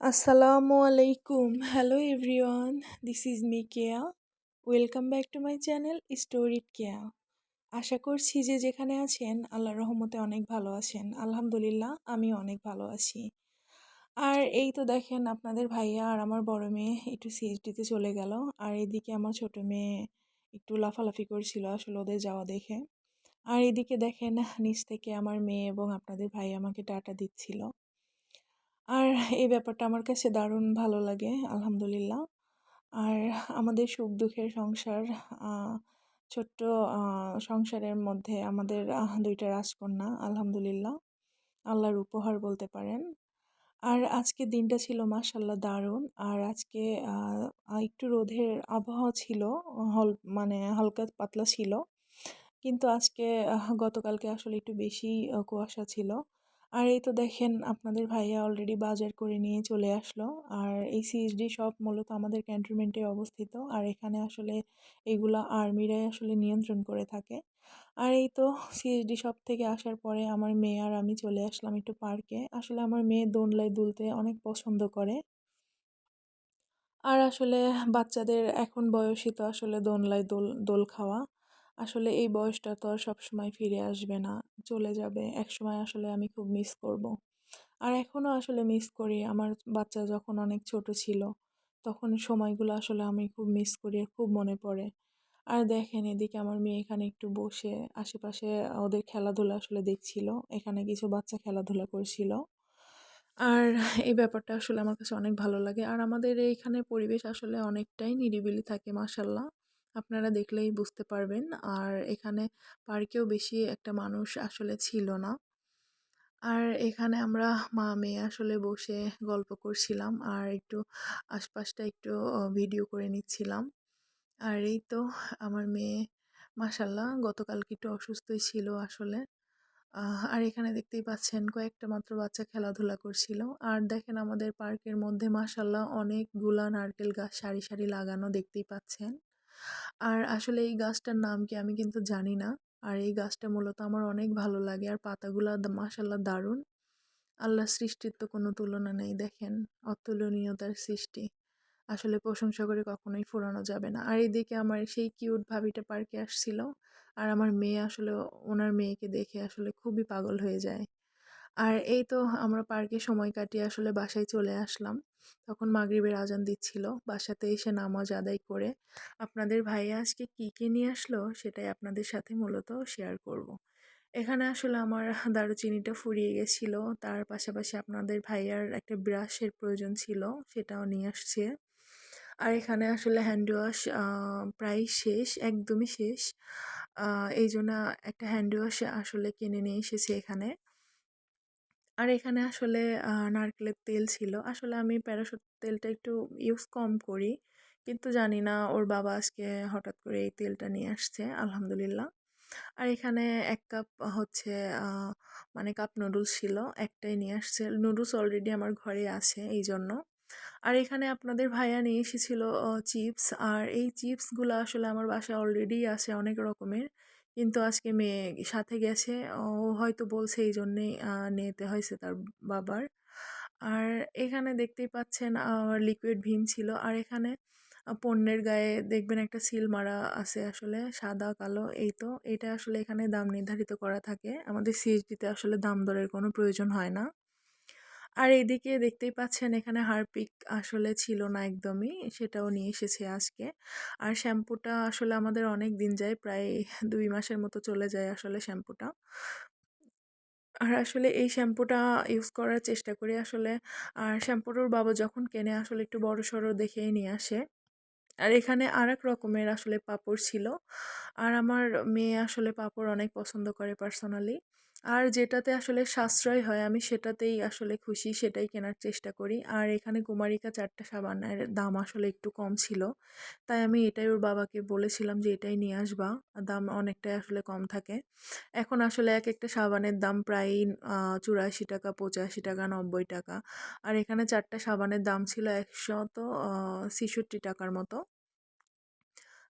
আসসালামু আলাইকুম। Hello everyone this is me Keya welcome back to my channel story Keya আশা করছি যে যেখানে আছেন আল্লাহ রহমতে অনেক ভালো আছেন। আলহামদুলিল্লাহ আমি অনেক ভালো আছি। আর এই তো দেখেন, আপনাদের ভাইয়া আর আমার বড় মেয়ে একটু সিএইচডিতে চলে গেল। আর এদিকে আমার ছোট মেয়ে একটু লাফালাফি করছিল আসলে ওদের যাওয়া দেখে। আর এদিকে দেখেন, নিচ থেকে আমার মেয়ে এবং আপনাদের ভাই আমাকে টাটা দিচ্ছিল। আর এই ব্যাপারটা আমার কাছে দারুণ ভালো লাগে, আলহামদুলিল্লাহ। আর আমাদের সুখ দুঃখের সংসার ছোট্ট সংসারের মধ্যে আমাদের দুইটা রাজকন্যা, আলহামদুলিল্লাহ। আল্লাহর উপহার বলতে পারেন। আর আজকে দিনটা ছিল মাসাল্লাহ দারুণ। আর আজকে একটু রোদের আবহাওয়া ছিল, হল মানে হালকা পাতলা ছিল। কিন্তু আজকে গতকালকে আসলে একটু বেশি কুয়াশা ছিল। আর এই তো দেখেন আপনাদের ভাইয়া অলরেডি বাজার করে নিয়ে চলে আসলো। আর এই সিএসডি শপ মূলত আমাদের ক্যান্টনমেন্টে অবস্থিত। আর এখানে আসলে এগুলো আর্মিরাই আসলে নিয়ন্ত্রণ করে থাকে। আর এই তো সিএসডি শপ থেকে আসার পরে আমার মেয়ে আর আমি চলে আসলাম একটু পার্কে আসলে আমার মেয়ে দোনলায় দুলতে অনেক পছন্দ করে। আর আসলে বাচ্চাদের এখন বয়সই তো আসলে দোনলায় দোল দোল খাওয়া। আসলে এই বয়সটা তো আর সবসময় ফিরে আসবে না, চলে যাবে। এক সময় আসলে আমি খুব মিস করব। আর এখনও আসলে মিস করি। আমার বাচ্চা যখন অনেক ছোট ছিল, তখন সময়গুলো আসলে আমি খুব মিস করি আর খুব মনে পড়ে। আর দেখেন এদিকে আমার মেয়ে এখানে একটু বসে, আশেপাশে ওদের খেলাধুলা আসলে দেখছিল, এখানে কিছু বাচ্চা খেলাধুলা করছিল। আর এই ব্যাপারটা আসলে আমার কাছে অনেক ভালো লাগে। আর আমাদের এইখানে পরিবেশ আসলে অনেকটাই নিরিবিলি থাকে মাসাল্লাহ আপনারা দেখলেই বুঝতে পারবেন। আর এখানে পার্কেও বেশি একটা মানুষ আসলে ছিল না। আর এখানে আমরা মা মেয়ে আসলে বসে গল্প করছিলাম আর একটু আশপাশটা একটু ভিডিও করে নিচ্ছিলাম। আর এই তো আমার মেয়ে মাসাল্লাহ গতকালকে একটু অসুস্থই ছিল আসলে। আর এখানে দেখতেই পাচ্ছেন কয়েকটা মাত্র বাচ্চা খেলাধুলা করছিল। আর দেখেন আমাদের পার্কের মধ্যে মাসাল্লাহ অনেকগুলা নারকেল গাছ সারি সারি লাগানো দেখতেই পাচ্ছেন। আর আসলে এই গাছটার নাম কি আমি কিন্তু জানি না। আর এই গাছটা মূলত আমার অনেক ভালো লাগে আর পাতাগুলো মাসাল্লাহ দারুণ। আল্লাহ সৃষ্টির তো কোনো তুলনা নেই, দেখেন অতুলনীয়তার সৃষ্টি। আসলে প্রশংসা করে কখনোই ফুরানো যাবে না। আর এদিকে আমার সেই কিউট ভাবিটা পার্কে আসছিল। আর আমার মেয়ে আসলে, ওনার মেয়েকে দেখে আসলে খুবই পাগল হয়ে যায়। আর এই তো আমরা পার্কে সময় কাটিয়ে আসলে বাসায় চলে আসলাম। তখন মাগরিবের আজান দিচ্ছিল। বাসাতে এসে নামাজ আদায় করে আপনাদের ভাইয়া আজকে কী কী নিয়ে আসলো সেটাই আপনাদের সাথে মূলত শেয়ার করব। এখানে আসলে আমার দারুচিনিটা ফুরিয়ে গেছিল। তার পাশাপাশি আপনাদের ভাইয়ার একটা ব্রাশের প্রয়োজন ছিল, সেটাও নিয়ে আসছে। আর এখানে আসলে হ্যান্ড ওয়াশ প্রায় শেষ, একদমই শেষ। এই জন্য একটা হ্যান্ড ওয়াশ আসলে কিনে নিয়ে এসেছি এখানে। আর এখানে আসলে নারকেলের তেল ছিল। আসলে আমি প্যারাশুট তেলটা একটু ইউজ কম করি। কিন্তু জানি না ওর বাবা আজকে হঠাৎ করে এই তেলটা নিয়ে আসছে, আলহামদুলিল্লাহ। আর এখানে এক কাপ হচ্ছে মানে কাপ নুডলস ছিল, একটাই নিয়ে আসছে। নুডলস অলরেডি আমার ঘরে আছে এই জন্য আর এখানে আপনাদের ভাইয়া নিয়ে এসেছিল চিপস আর এই চিপসগুলো আসলে আমার বাসায় অলরেডি আছে অনেক রকমের। কিন্তু আজকে মেয়ে সাথে গেছে। ও হয়তো বলছে এই জন্যেই নিতে হয়েছে তার বাবার। আর এখানে দেখতেই পাচ্ছেন লিকুইড ভিম ছিল। আর এখানে পণ্যের গায়ে দেখবেন একটা সিল মারা আছে আসলে, সাদা, কালো, এই তো। এটা আসলে এখানে দাম নির্ধারিত করা থাকে। আমাদের সিএসডিতে আসলে দাম দরের কোনো প্রয়োজন হয় না। আর এদিকে দেখতেই পাচ্ছেন এখানে হারপিক আসলে ছিল না একদমই, সেটাও নিয়ে এসেছে আজকে। আর শ্যাম্পুটা আসলে আমাদের অনেক দিন যায়, প্রায় দুই মাসের মতো চলে যায় আসলে শ্যাম্পুটা। আর আসলে এই শ্যাম্পুটা ইউজ করার চেষ্টা করি আসলে। আর শ্যাম্পুটার বাবা যখন কেনে আসলে একটু বড় সড়ো দেখেই নিয়ে আসে। আর এখানে আর এক রকমের আসলে পাপড় ছিল। আর আমার মেয়ে আসলে পাপড় অনেক পছন্দ করে পার্সোনালি আর যেটাতে আসলে সাশ্রয় হয়, আমি সেটাতেই আসলে খুশি, সেটাই কেনার চেষ্টা করি। আর এখানে কুমারিকা চারটা সাবানের দাম আসলে একটু কম ছিল। তাই আমি এটাই ওর বাবাকে বলেছিলাম যে, এটাই নিয়ে আসবা। দাম অনেকটাই আসলে কম থাকে। এখন আসলে এক একটা সাবানের দাম প্রায় চুরাশি টাকা, পঁচাশি টাকা, নব্বই টাকা। আর এখানে চারটা সাবানের দাম ছিল একশত ছেষট্টি টাকার মতো।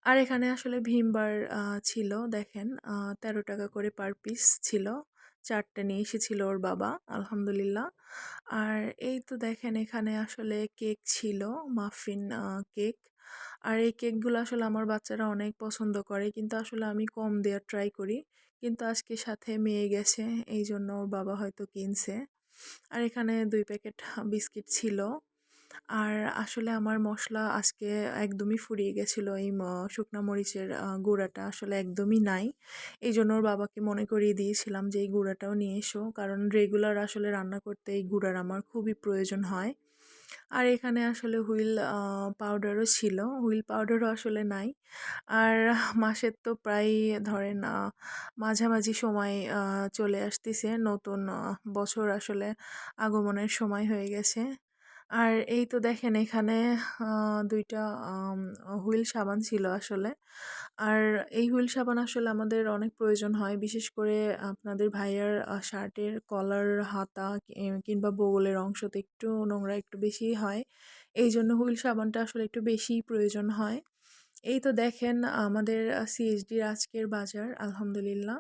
আর এখানে আসলে ভীমবার ছিল, দেখেন তেরো টাকা করে পার পিস ছিল। চারটে নিয়ে এসেছিল ওর বাবা, আলহামদুলিল্লাহ। আর এই তো দেখেন এখানে আসলে কেক ছিল, মাফিন কেক। আর এই কেকগুলো আসলে আমার বাচ্চারা অনেক পছন্দ করে, কিন্তু আসলে আমি কম দেওয়ার ট্রাই করি। কিন্তু আজকে সাথে মেয়ে গেছে এই জন্য ওর বাবা হয়তো কিনছে। আর এখানে দুই প্যাকেট বিস্কিট ছিল। আর আসলে আমার মশলা আজকে একদমই ফুরিয়ে গেছিল। এই শুকনা মরিচের গুঁড়াটা আসলে একদমই নাই। এই জন্য ওর বাবাকে মনে করিয়ে দিয়েছিলাম যে, এই গুঁড়াটাও নিয়ে এসো। কারণ রেগুলার আসলে রান্না করতে এই গুঁড়ার আমার খুবই প্রয়োজন হয়। আর এখানে আসলে হুইল পাউডারও ছিল। হুইল পাউডারও আসলে নাই। আর মাসের তো প্রায় ধরেন মাঝামাঝি সময় চলে আসতেছে। নতুন বছর আসলে আগমনের সময় হয়ে গেছে। আর এই তো দেখেন এখানে দুইটা হুইল সাবান ছিল আসলে। আর এই হুইল সাবান আসলে আমাদের অনেক প্রয়োজন হয়। বিশেষ করে আপনাদের ভাইয়ার শার্টের কলার হাতা কিংবা বগলের অংশতে একটু নোংরা একটু বেশি হয়। এই জন্য হুইল সাবানটা আসলে একটু বেশিই প্রয়োজন হয়। এই তো দেখেন আমাদের সিএসডির আজকের বাজার, আলহামদুলিল্লাহ।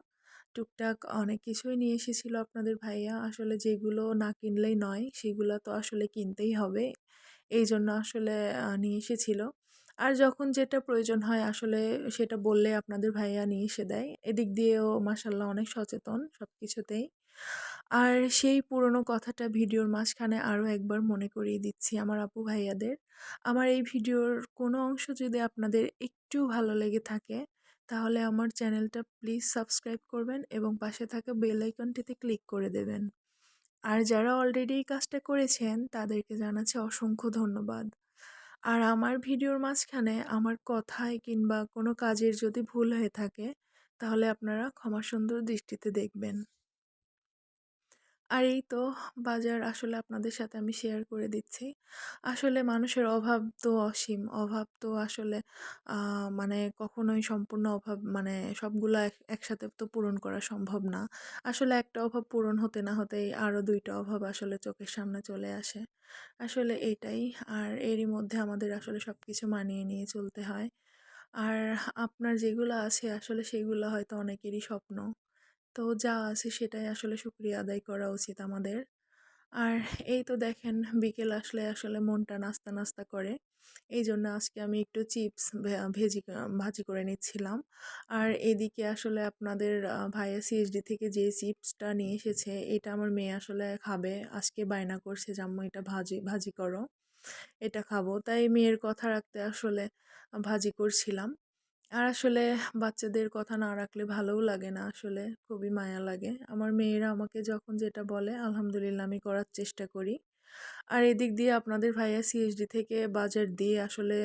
টুকটাক অনেক কিছুই নিয়ে এসেছিল আপনাদের ভাইয়া। আসলে যেগুলো না কিনলেই নয়, সেগুলো তো আসলে কিনতেই হবে। এই জন্য আসলে নিয়ে এসেছিল। আর যখন যেটা প্রয়োজন হয় আসলে সেটা বললে আপনাদের ভাইয়া নিয়ে এসে দেয়। এদিক দিয়েও মাসাল্লাহ অনেক সচেতন সব কিছুতেই আর সেই পুরনো কথাটা ভিডিওর মাঝখানে আরও একবার মনে করিয়ে দিচ্ছি আমার আপু ভাইয়াদের। আমার এই ভিডিওর কোনো অংশ যদি আপনাদের একটু ভালো লেগে থাকে তাহলে আমার চ্যানেলটা প্লিজ সাবস্ক্রাইব করবেন এবং পাশে থাকা বেল আইকনটিতে ক্লিক করে দেবেন। আর যারা অলরেডি এই কাজটা করেছেন, তাদেরকে জানাচ্ছে অসংখ্য ধন্যবাদ। আর আমার ভিডিওর মাঝখানে আমার কথায় কিংবা কোনো কাজের যদি ভুল হয়ে থাকে, তাহলে আপনারা ক্ষমাসুন্দর দৃষ্টিতে দেখবেন। আর এই তো বাজার আসলে আপনাদের সাথে আমি শেয়ার করে দিচ্ছি। আসলে মানুষের অভাব তো অসীম। অভাব তো আসলে মানে কখনোই সম্পূর্ণ অভাব মানে সবগুলো এক, একসাথে তো পূরণ করা সম্ভব না। আসলে একটা অভাব পূরণ হতে না হতেই আরও দুইটা অভাব আসলে চোখের সামনে চলে আসে। আসলে এটাই। আর এরই মধ্যে আমাদের আসলে সব কিছু মানিয়ে নিয়ে চলতে হয়। আর আপনার যেগুলো আছে, আসলে সেগুলো হয়তো অনেকেরই স্বপ্ন। তো যা আছে সেটাই আসলে শুক্রিয়া আদায় করা উচিত আমাদের। আর এই তো দেখেন বিকেল আসলে আসলে মনটা নাস্তা নাস্তা করে। এই জন্য আজকে আমি একটু চিপস ভেজি, ভাজি করে নিচ্ছিলাম। আর এদিকে আসলে আপনাদের ভাইয়া সিএসডি থেকে যে চিপসটা নিয়ে এসেছে, এটা আমার মেয়ে আসলে খাবে। আজকে বায়না করছে, জাম্মু এটা ভাজি ভাজি করো, এটা খাব। তাই মেয়ের কথা রাখতে আসলে ভাজি করছিলাম। আর আসলে বাচ্চাদের কথা না রাখলে ভালোও লাগে না আসলে, খুবই মায়া লাগে। আমার মেয়েরা আমাকে যখন যেটা বলে, আলহামদুলিল্লাহ, আমি করার চেষ্টা করি। আর এদিক দিয়ে আপনাদের ভাইয়া সিএসডি থেকে বাজার দিয়ে আসলে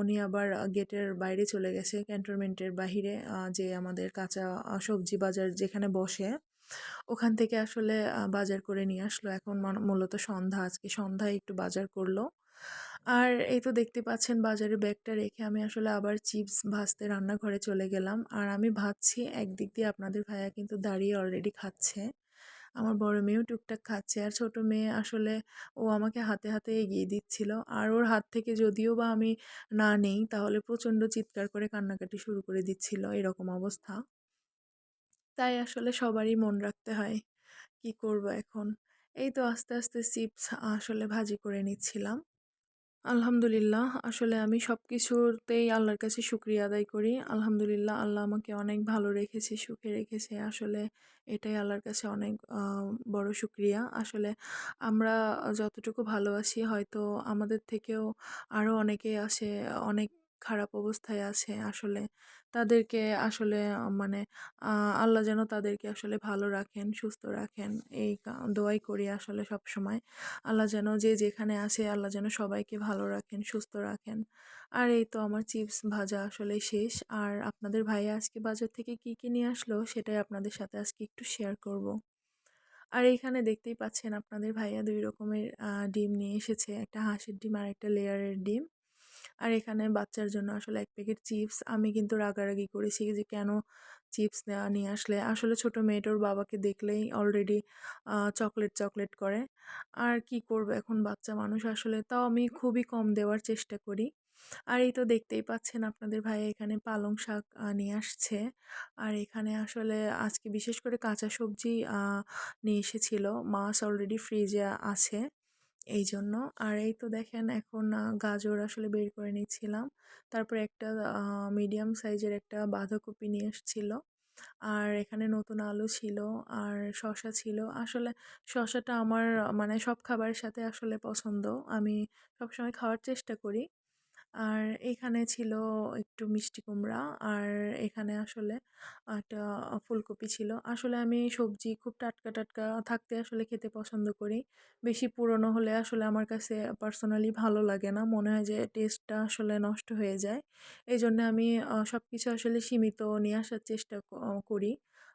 উনি আবার গেটের বাইরে চলে গেছে, ক্যান্টনমেন্টের বাহিরে যে আমাদের কাঁচা সবজি বাজার যেখানে বসে। ওখান থেকে আসলে বাজার করে নিয়ে আসলো। এখন মূলত সন্ধ্যা, আজকে সন্ধ্যায় একটু বাজার করল। আর এই তো দেখতে পাচ্ছেন বাজারে ব্যাগটা রেখে আমি আসলে আবার চিপস ভাজতে রান্নাঘরে চলে গেলাম। আর আমি ভাজছি, একদিক দিয়ে আপনাদের ভাইয়া কিন্তু দাঁড়িয়ে অলরেডি খাচ্ছে। আমার বড় মেয়েও টুকটাক খাচ্ছে আর ছোট মেয়ে আসলে ও আমাকে হাতে হাতে এগিয়ে দিচ্ছিল। আর ওর হাত থেকে যদিও বা আমি না নেই, তাহলে প্রচণ্ড চিৎকার করে কান্নাকাটি শুরু করে দিচ্ছিল এরকম অবস্থা। তাই আসলে সবারই মন রাখতে হয়, কি করব এখন? এই তো আস্তে আস্তে চিপস আসলে ভাজি করে নিচ্ছিলাম। আলহামদুলিল্লাহ, আসলে আমি সব কিছুতেই আল্লাহর কাছে শুক্রিয়া আদায় করি। আলহামদুলিল্লাহ, আল্লাহ আমাকে অনেক ভালো রেখেছে, সুখে রেখেছে। আসলে এটাই আল্লাহর কাছে অনেক বড় শুক্রিয়া। আসলে আমরা যতটুকু ভালোবাসি, হয়তো আমাদের থেকেও আরও অনেকে আসে, অনেক খারাপ অবস্থায় আছে আসলে। তাদেরকে আসলে মানে আল্লাহ যেন তাদেরকে আসলে ভালো রাখেন, সুস্থ রাখেন, এই দোয়াই করি আসলে সব সময় আল্লাহ যেন যে যেখানে আসে আল্লাহ যেন সবাইকে ভালো রাখেন, সুস্থ রাখেন। আর এই তো আমার চিপস ভাজা আসলে শেষ। আর আপনাদের ভাইয়া আজকে বাজার থেকে কি কি নিয়ে আসলো সেটাই আপনাদের সাথে আজকে একটু শেয়ার করব। আর এইখানে দেখতেই পাচ্ছেন আপনাদের ভাইয়া দুই রকমের ডিম নিয়ে এসেছে। একটা হাঁসের ডিম আর একটা লেয়ারের ডিম। আর এখানে বাচ্চার জন্য আসলে এক প্যাকেট চিপস। আমি কিন্তু রাগারাগি করেছি যে, কেন চিপস নিয়ে আসলে? আসলে ছোট মেয়েটার বাবাকে দেখলেই অলরেডি চকলেট চকলেট করে। আর কি করব এখন বাচ্চা মানুষ আসলে? তাও আমি খুবই কম দেওয়ার চেষ্টা করি। আর এই তো দেখতেই পাচ্ছেন আপনাদের ভাই এখানে পালং শাক নিয়ে আসছে। আর এখানে আসলে আজকে বিশেষ করে কাঁচা সবজি নিয়ে এসেছিল। মাছ অলরেডি ফ্রিজে আছে। এইজন্য। আর এই তো দেখেন এখন গাজর আসলে বের করে নিচ্ছিলাম। তারপরে একটা মিডিয়াম সাইজের একটা বাঁধাকপি নিয়ে এসেছিল আর এখানে নতুন আলু ছিল, আর শশা ছিল। আসলে শশাটা আমার মানে সব খাবারের সাথে আসলে পছন্দ। আমি সবসময় খাওয়ার চেষ্টা করি। আর এখানে ছিল একটু মিষ্টি কুমড়া আর এখানে আসলে একটা ফুলকপি ছিল। আসলে আমি সবজি খুব টাটকা, টাটকা থাকতে আসলে খেতে পছন্দ করি। বেশি পুরনো হলে আসলে আমার কাছে পার্সোনালি ভালো লাগে না। মনে হয় যে টেস্টটা আসলে নষ্ট হয়ে যায়। এজন্য আমি সব কিছু আসলে সীমিত নিয়ে আসার চেষ্টা করি।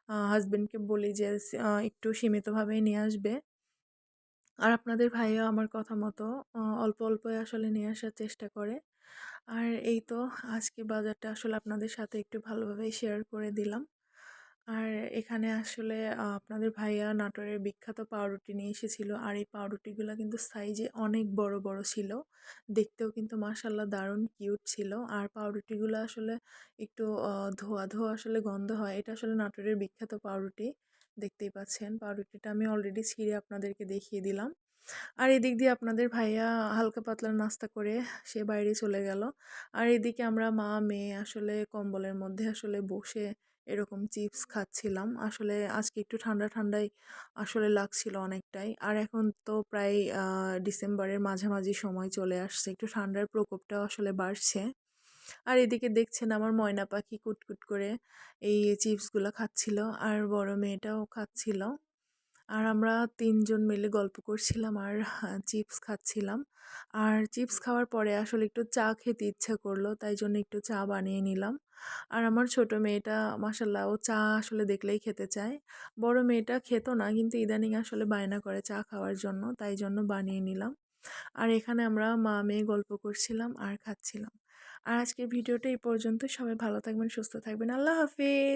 আ হাসব্যান্ডকে বলি যে একটু সীমিতভাবেই নিয়ে আসবে। আর আপনাদের ভাইয়া আমার কথা মতো অল্প, অল্পই আসলে নিয়ে আসার চেষ্টা করে। আর এই তো আজকে বাজারটা আসলে আপনাদের সাথে একটু ভালোভাবেই শেয়ার করে দিলাম। আর এখানে আসলে আপনাদের ভাইয়া নাটোরের বিখ্যাত পাউরুটি নিয়ে এসেছিল। আর এই পাউরুটিগুলো কিন্তু সাইজে অনেক বড়, বড় ছিল। দেখতেও কিন্তু মাশাআল্লাহ দারুণ কিউট ছিল। আর পাউরুটিগুলো আসলে একটু ধোয়া, ধোয়া আসলে গন্ধ হয়। এটা আসলে নাটোরের বিখ্যাত পাউরুটি। দেখতেই পাচ্ছেন পাউরুটিটা আমি অলরেডি ছিঁড়ে আপনাদেরকে দেখিয়ে দিলাম। আর এদিক দিয়ে আপনাদের ভাইয়া হালকা পাতলা নাস্তা করে সে বাইরে চলে গেল। আর এদিকে আমরা মা-মেয়ে আসলে কম্বলের মধ্যে আসলে বসে এরকম চিপস খাচ্ছিলাম। আসলে আজকে একটু ঠান্ডা, ঠান্ডাই আসলে লাগছিল অনেকটাই। আর এখন তো প্রায় ডিসেম্বরের মাঝামাঝি সময় চলে আসছে। একটু ঠান্ডার প্রকোপটাও আসলে বাড়ছে। আর এদিকে দেখছেন আমার ময়না পাখি কুটকুট করে এই চিপসগুলো খাচ্ছিল। আর বড় মেয়েটাও খাচ্ছিল। আর আমরা তিনজন মিলে গল্প করছিলাম আর চিপস খাচ্ছিলাম। আর চিপস খাওয়ার পরে আসলে একটু চা খেতে ইচ্ছা করল। তাই জন্য একটু চা বানিয়ে নিলাম। আর আমার ছোট মেয়েটা মাশাআল্লাহ ও চা আসলে দেখলেই খেতে চায়। বড় মেয়েটা খেত না কিন্তু ইদানিং আসলে বায়না করে চা খাওয়ার জন্য। তাই জন্য বানিয়ে নিলাম। আর এখানে আমরা মা-মেয়ে গল্প করছিলাম আর খাচ্ছিলাম। আর আজকের ভিডিওটা এই পর্যন্তই। সবাই ভালো থাকবেন, সুস্থ থাকবেন। আল্লাহ হাফেজ।